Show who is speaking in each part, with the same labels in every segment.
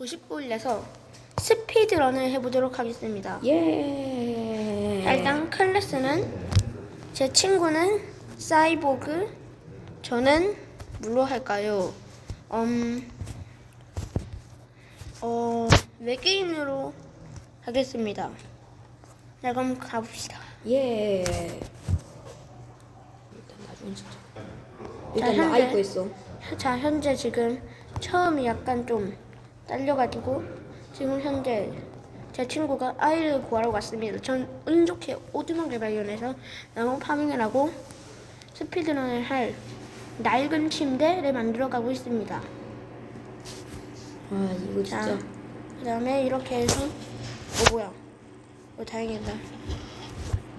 Speaker 1: 90불에서 스피드런을 해보도록 하겠습니다.
Speaker 2: 예.
Speaker 1: 자, 일단 클래스는 제 친구는 사이보그, 저는 뭘로 할까요? 음, 어, 외계인으로 하겠습니다. 자, 그럼 가봅시다.
Speaker 2: 예. 일단 나중에 진짜. 일단
Speaker 1: 자,
Speaker 2: 나
Speaker 1: 현재-
Speaker 2: 아이고 있어.
Speaker 1: 자, 현재 지금 처음이 약간 좀 딸려가지고 지금 현재 제 친구가 아이를 구하러 갔습니다. 전 운 좋게 오두막을 발견해서 나무 파밍을 하고 스피드런을 할 낡은 침대를 만들어 가고 있습니다.
Speaker 2: 아 이거
Speaker 1: 자,
Speaker 2: 진짜.
Speaker 1: 그 다음에 이렇게 해서 어 뭐야? 어 다행이다.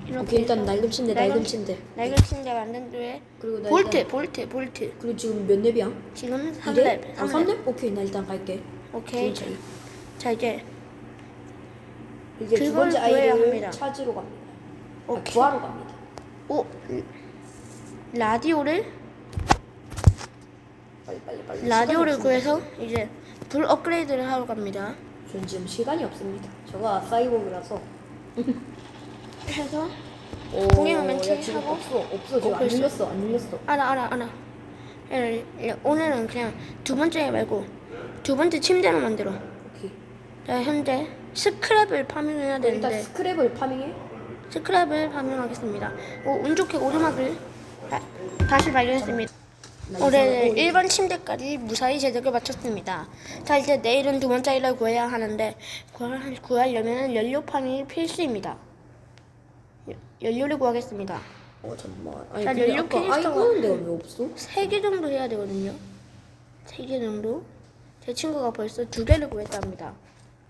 Speaker 1: 이렇게
Speaker 2: 오케이 일단
Speaker 1: 해서
Speaker 2: 낡은 침대
Speaker 1: 낡은
Speaker 2: 침대.
Speaker 1: 낡은 침대 만든 뒤에
Speaker 2: 그리고 나
Speaker 1: 볼트,
Speaker 2: 일단-
Speaker 1: 볼트, 볼트.
Speaker 2: 그리고 지금 몇 렙이야?
Speaker 1: 지금
Speaker 2: 이래?
Speaker 1: 3렙.
Speaker 2: 아 3렙? 오케이 나 일단 갈게.
Speaker 1: 오케이.
Speaker 2: 두 번째.
Speaker 1: 자 이제
Speaker 2: 이제 두
Speaker 1: 그걸
Speaker 2: 번째
Speaker 1: 구해야
Speaker 2: 아이를
Speaker 1: 합니다.
Speaker 2: 찾으러 갑니다. 아,
Speaker 1: 오케이.
Speaker 2: 구하러 갑니다.
Speaker 1: 오 라디오를
Speaker 2: 빨리 빨리 빨리.
Speaker 1: 라디오를
Speaker 2: 시간이
Speaker 1: 구해서 이제 불 업그레이드를 하러 갑니다.
Speaker 2: 전 지금 시간이 없습니다. 저가 사이보그라서.
Speaker 1: 해서
Speaker 2: 오,
Speaker 1: 동행하면
Speaker 2: 야,
Speaker 1: 킬
Speaker 2: 지금
Speaker 1: 하고.
Speaker 2: 없어 없어 지금
Speaker 1: 어,
Speaker 2: 안
Speaker 1: 벌써?
Speaker 2: 눌렸어 안 눌렸어.
Speaker 1: 알아 알아 알아. 예, 예, 오늘은 그냥 두 번째 말고 두 번째 침대를 만들어.
Speaker 2: 오케이.
Speaker 1: 자 현재 스크랩을 파밍해야
Speaker 2: 일단
Speaker 1: 되는데
Speaker 2: 스크랩을 파밍해.
Speaker 1: 스크랩을 파밍하겠습니다. 오, 운 좋게 오르막을 다, 다시 발견했습니다.
Speaker 2: 나
Speaker 1: 올해
Speaker 2: 이상한-
Speaker 1: 1번 침대까지 무사히 제작을 마쳤습니다. 자 이제 내일은 두 번째 일을 구해야 하는데 구하- 구하려면 연료 파밍이 필수입니다. 여- 연료를 구하겠습니다.
Speaker 2: 어 잠깐만. 아니
Speaker 1: 자,
Speaker 2: 근데
Speaker 1: 연료
Speaker 2: 아까 아이
Speaker 1: 캐니스터가-
Speaker 2: 구하는 데가 왜 없어?
Speaker 1: 세 개 정도 해야 되거든요. 세 개 정도. 제 친구가 벌써 두 개를 구했답니다.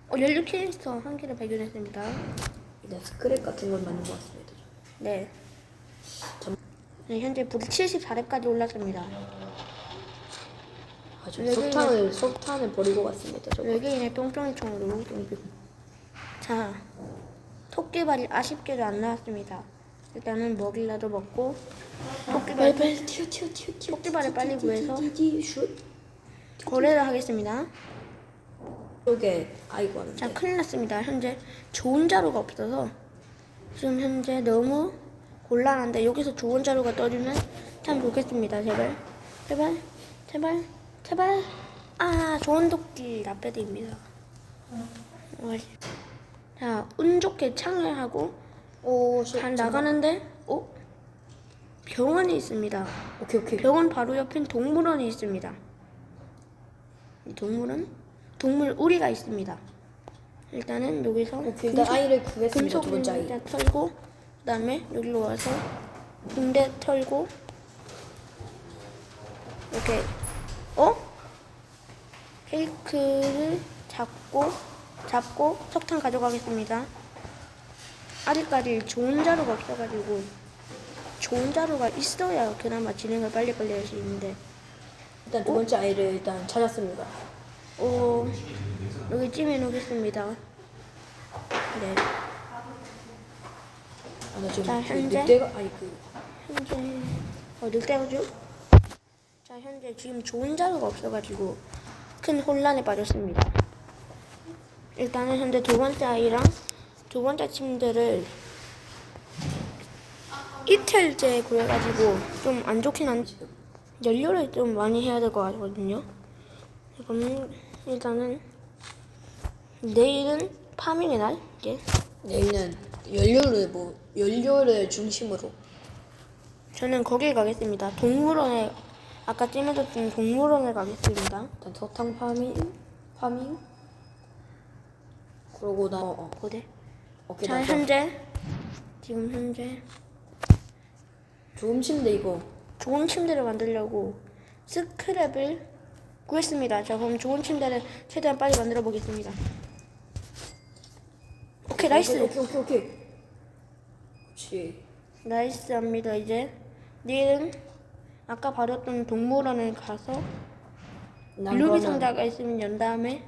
Speaker 1: 어, 연료 캐니스터 한 개를 발견했습니다.
Speaker 2: 일단 스크랩 같은 걸 만든 것 같습니다.
Speaker 1: 네.
Speaker 2: 참-
Speaker 1: 네, 현재 불이 74렙까지 올랐습니다.
Speaker 2: 아, 저
Speaker 1: 외계인의-
Speaker 2: 석탄을 석탄을 버리고 갔습니다. 저거.
Speaker 1: 외계인의 뿅뿅이 총으로. 자, 토끼발이 아쉽게도 안 나왔습니다. 일단은 먹일라도 먹고 토끼발
Speaker 2: 빨리 튀어 튀어 튀어 튀어.
Speaker 1: 토끼발을 빨리 구해서
Speaker 2: 슛.
Speaker 1: 거래를 하겠습니다.
Speaker 2: 쪽에 아이고.
Speaker 1: 자, 큰일 났습니다. 현재 좋은 자루가 없어서 지금 현재 너무 곤란한데 여기서 좋은 자루가 떠주면 참 좋겠습니다. 제발, 제발, 제발, 제발. 아, 좋은 도끼 라페드입니다. 어이. 자, 운 좋게 창을 하고
Speaker 2: 오, 씨,
Speaker 1: 잘
Speaker 2: 잠깐.
Speaker 1: 나가는데, 어? 병원이 있습니다.
Speaker 2: 오케이 오케이.
Speaker 1: 병원 바로 옆엔 동물원이 있습니다. 이 동물원? 동물 우리가 있습니다. 일단은 여기서
Speaker 2: 오케이 일단 아이를 구했습니다. 두 번째 아이.
Speaker 1: 일단 털고 그다음에 여기로 와서 붕대 털고 이렇게 어? 케이크를 잡고 잡고 석탄 가져가겠습니다. 아직까지 좋은 자루가 없어가지고 좋은 자루가 있어야 그나마 진행을 빨리빨리 할 수 있는데
Speaker 2: 일단 두 번째 아이를 일단 찾았습니다.
Speaker 1: 어, 여기 찜해 놓겠습니다. 네.
Speaker 2: 아, 나 지금
Speaker 1: 자,
Speaker 2: 그
Speaker 1: 현재?
Speaker 2: 늑대가 아니 그
Speaker 1: 현재 어 늑대거죠? 자 현재 지금 좋은 자료가 없어가지고 큰 혼란에 빠졌습니다. 일단은 현재 두 번째 아이랑 두 번째 침대를 이틀째 구해가지고 좀 안 좋긴 한 연료를 좀 많이 해야 될 것 같거든요. 그럼 일단은 내일은 파밍의 날 이제
Speaker 2: 내일은 연료를 뭐 연료를 중심으로
Speaker 1: 저는 거길 가겠습니다. 동물원에 아까 찜해뒀던 동물원에 가겠습니다.
Speaker 2: 일단 석탄 파밍 파밍 그러고 나 어, 어.
Speaker 1: 고대.
Speaker 2: 오케이 자나
Speaker 1: 현재 지금 현재
Speaker 2: 좋은 침대 이거
Speaker 1: 좋은 침대를 만들려고 스크랩을 구했습니다. 자 그럼 좋은 침대를 최대한 빨리 만들어 보겠습니다. 오케이 나이스
Speaker 2: 오케이 오케이 오케이 그렇지
Speaker 1: 나이스합니다. 이제 내일은 아까 바랬던 동물원을 가서
Speaker 2: 난
Speaker 1: 루비
Speaker 2: 그러면
Speaker 1: 상자가 있으면 연 다음에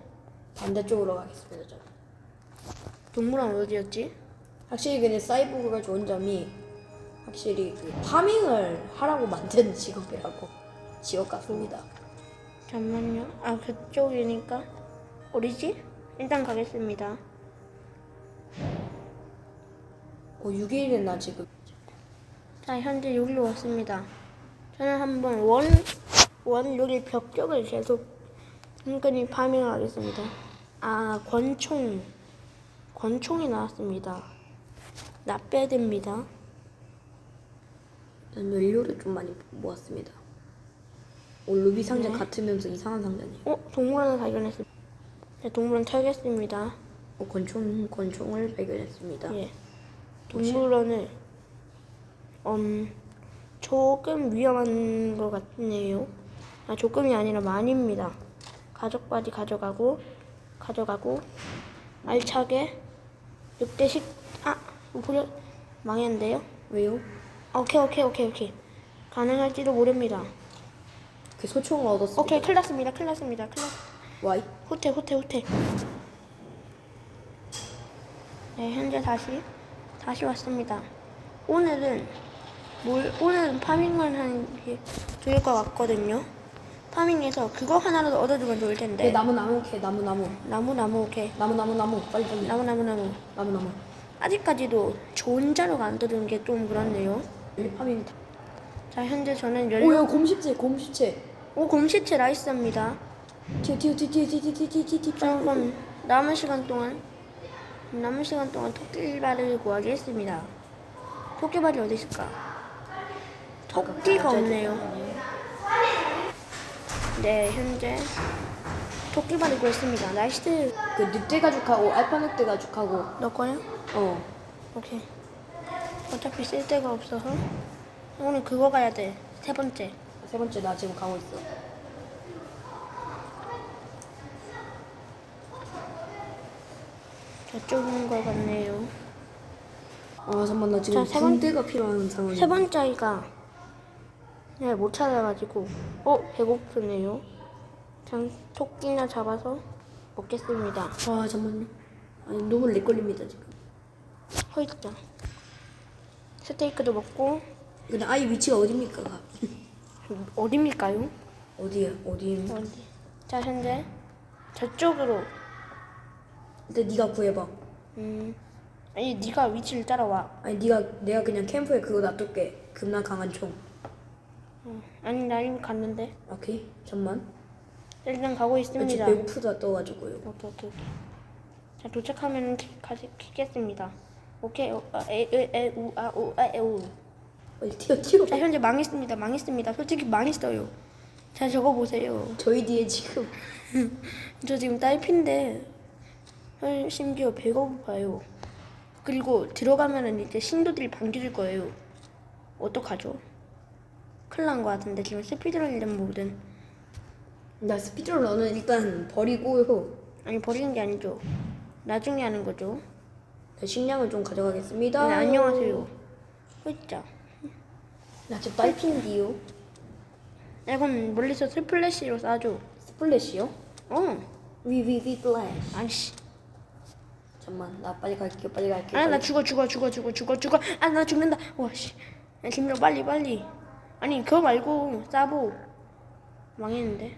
Speaker 2: 반대쪽으로 가겠습니다 저는.
Speaker 1: 동물원 어디였지?
Speaker 2: 확실히 근데 사이보그가 좋은 점이 확실히 그 파밍을 하라고 만든 직업이라고 지역 같습니다.
Speaker 1: 잠만요. 아 그쪽이니까 어디지? 일단 가겠습니다.
Speaker 2: 어 6일은 나 지금
Speaker 1: 자, 현재 여기로 왔습니다. 저는 한번 원, 원 여기 벽 쪽을 계속 은근히 파밍을 하겠습니다. 아, 권총. 권총이 나왔습니다. 나빼듭니다.
Speaker 2: 난 연료를 좀 많이 모았습니다. 오 루비 상자 같으면서 이상한 상자네.
Speaker 1: 어, 동물 하나 발견했습니다. 네, 동물원 털겠습니다.
Speaker 2: 어 권총 권총을 발견했습니다.
Speaker 1: 예. 동물원을 음 조금 위험한 것 같네요. 아 조금이 아니라 많이입니다. 가족 바지 가져가고 가져가고 알차게 6대씩 아 보려 망했는데요.
Speaker 2: 왜요?
Speaker 1: 아, 오케이 오케이 오케이 오케이 가능할지도 모릅니다.
Speaker 2: 그 소총을 얻었습니다.
Speaker 1: 오케이 큰일 났습니다. 큰일 났습니다. 큰일 났...
Speaker 2: 와이.
Speaker 1: 후퇴 후퇴 후퇴 네 현재 다시 다시 왔습니다 오늘은 뭘 오늘은 파밍만 하는 게 좋을 것 같거든요 파밍에서 그거 하나라도 얻어주면 좋을 텐데
Speaker 2: 네 나무 나무 오케이 나무 나무
Speaker 1: 나무 나무 오케이
Speaker 2: 나무 나무 나무 빨리 빨리
Speaker 1: 나무 나무 나무
Speaker 2: 나무 나무.
Speaker 1: 아직까지도 좋은 자료가 안 떠드는 게좀 그렇네요
Speaker 2: 파밍.
Speaker 1: 자 현재 저는 열...
Speaker 2: 오야 곰십체 곰십체.
Speaker 1: 오 곰시체
Speaker 2: 튀어 튀어.
Speaker 1: 자 그럼 남은 시간 동안 남은 시간 동안 토끼발을 구하겠습니다. 토끼발이 어디 있을까? 토끼가 없네요. 네 현재 토끼발을 구했습니다. 나이스.
Speaker 2: 그 늑대 가죽하고 알파 늑대 가죽하고
Speaker 1: 너 거요?
Speaker 2: 어
Speaker 1: 오케이. 어차피 쓸 데가 없어서 오늘 그거 가야 돼. 세 번째.
Speaker 2: 세 번째 나 지금 가고 있어.
Speaker 1: 저쪽인 것 같네요.
Speaker 2: 아 잠만 나 지금
Speaker 1: 자, 세 번-
Speaker 2: 군대가 필요한 상황이야.
Speaker 1: 세 번째가 네, 못 찾아가지고 어 배고프네요. 전 토끼나 잡아서 먹겠습니다.
Speaker 2: 아 잠만요. 아니 너무 렉 걸립니다 지금.
Speaker 1: 허있다. 스테이크도 먹고
Speaker 2: 근데 아이 위치가 어딥니까? 가?
Speaker 1: 어디입니까요?
Speaker 2: 어디야? 어디?
Speaker 1: 어디? 자 현재 저쪽으로
Speaker 2: 근데 네가 구해봐.
Speaker 1: 음 아니 네가 위치를 따라와.
Speaker 2: 아니 네가 내가 그냥 캠프에 그거 놔둘게. 겁나 강한 총.
Speaker 1: 어, 아니 나 이미 갔는데
Speaker 2: 오케이. 잠만.
Speaker 1: 일단 가고
Speaker 2: 나 지금
Speaker 1: 있습니다.
Speaker 2: 배고프다 떠가지고요.
Speaker 1: 오케이 오케이 오케이. 자 도착하면 가지 키겠습니다. 오케이 에에우아우아에우.
Speaker 2: 빨리 튀어 튀어.
Speaker 1: 자 현재 망했습니다. 망했습니다. 솔직히 망했어요. 자 저거 보세요.
Speaker 2: 저희 뒤에 지금
Speaker 1: 저 지금 딸핀데 헐, 심지어 배고파요. 그리고 들어가면은 이제 신도들이 반겨줄 거예요. 어떡하죠? 큰일 난 거 같은데 지금 스피드런이든 뭐든
Speaker 2: 나 스피드런은 일단 버리고요.
Speaker 1: 아니 버리는 게 아니죠. 나중에 하는 거죠.
Speaker 2: 네, 식량을 좀 가져가겠습니다.
Speaker 1: 네, 안녕하세요. 진짜.
Speaker 2: 나 지금 딸핀디요.
Speaker 1: 이건 멀리서 슬플래시로 쏴줘.
Speaker 2: 스플래시요?
Speaker 1: 어.
Speaker 2: 위위위 플래시.
Speaker 1: 아니 씨.
Speaker 2: 잠만 나 빨리 갈게요. 빨리 갈게요.
Speaker 1: 아 나. 죽어 죽어 죽어 죽어 죽어 죽어. 아 나 죽는다. 와씨. 김명 빨리 빨리. 아니 그거 말고 싸보. 망했는데.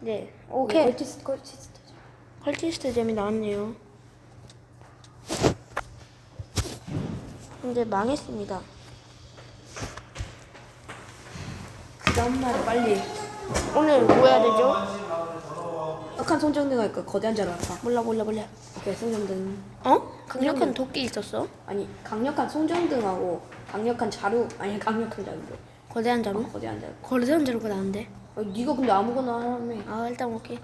Speaker 1: 네. 오케이.
Speaker 2: 컬티스트 컬티스트.
Speaker 1: 컬티스트 잼이 나왔네요. 이제 망했습니다.
Speaker 2: 그다음 날 빨리.
Speaker 1: 오늘 뭐 해야 되죠?
Speaker 2: 악한 손전등 할까? 거대한 자를 할까?
Speaker 1: 몰라 몰라 몰라.
Speaker 2: 오케이 손전등.
Speaker 1: 어? 강력한 도끼 있었어?
Speaker 2: 아니 강력한 손전등하고 강력한 자루 아니 강력한 자루.
Speaker 1: 거대한 자루?
Speaker 2: 어, 거대한 자루.
Speaker 1: 거대한 자루가 나는데.
Speaker 2: 아니 네가 근데 아무거나 하라며.
Speaker 1: 아 일단 오케이.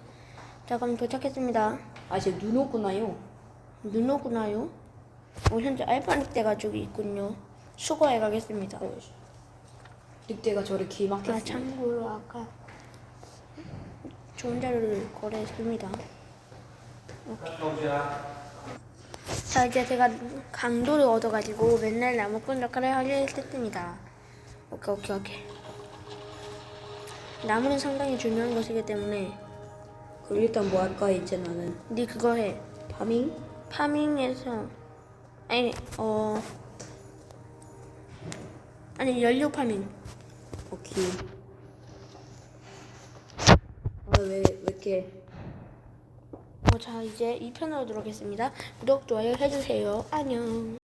Speaker 1: 자 그럼 도착했습니다.
Speaker 2: 아 지금 눈 오구나요.
Speaker 1: 눈 오구나요? 오 현재 알파닉 대 가족이 있군요. 수거해 가겠습니다.
Speaker 2: 어, 늑대가 저를
Speaker 1: 아
Speaker 2: 길막했어.
Speaker 1: 참고로 아까 좋은 자료를 거래했습니다. 오케이. 자 이제 제가 강도를 얻어가지고 맨날 나무꾼 역할을 하려 했습니다. 오케이 오케이 오케이. 나무는 상당히 중요한 것이기 때문에
Speaker 2: 그럼 일단 뭐 할까 이제 나는
Speaker 1: 네 그거 해.
Speaker 2: 파밍.
Speaker 1: 파밍에서 아니 어 아니 연료 파밍.
Speaker 2: 오케이. 아왜왜 이렇게
Speaker 1: 자 이제 2편으로 들어오겠습니다. 구독, 좋아요 해주세요. 안녕.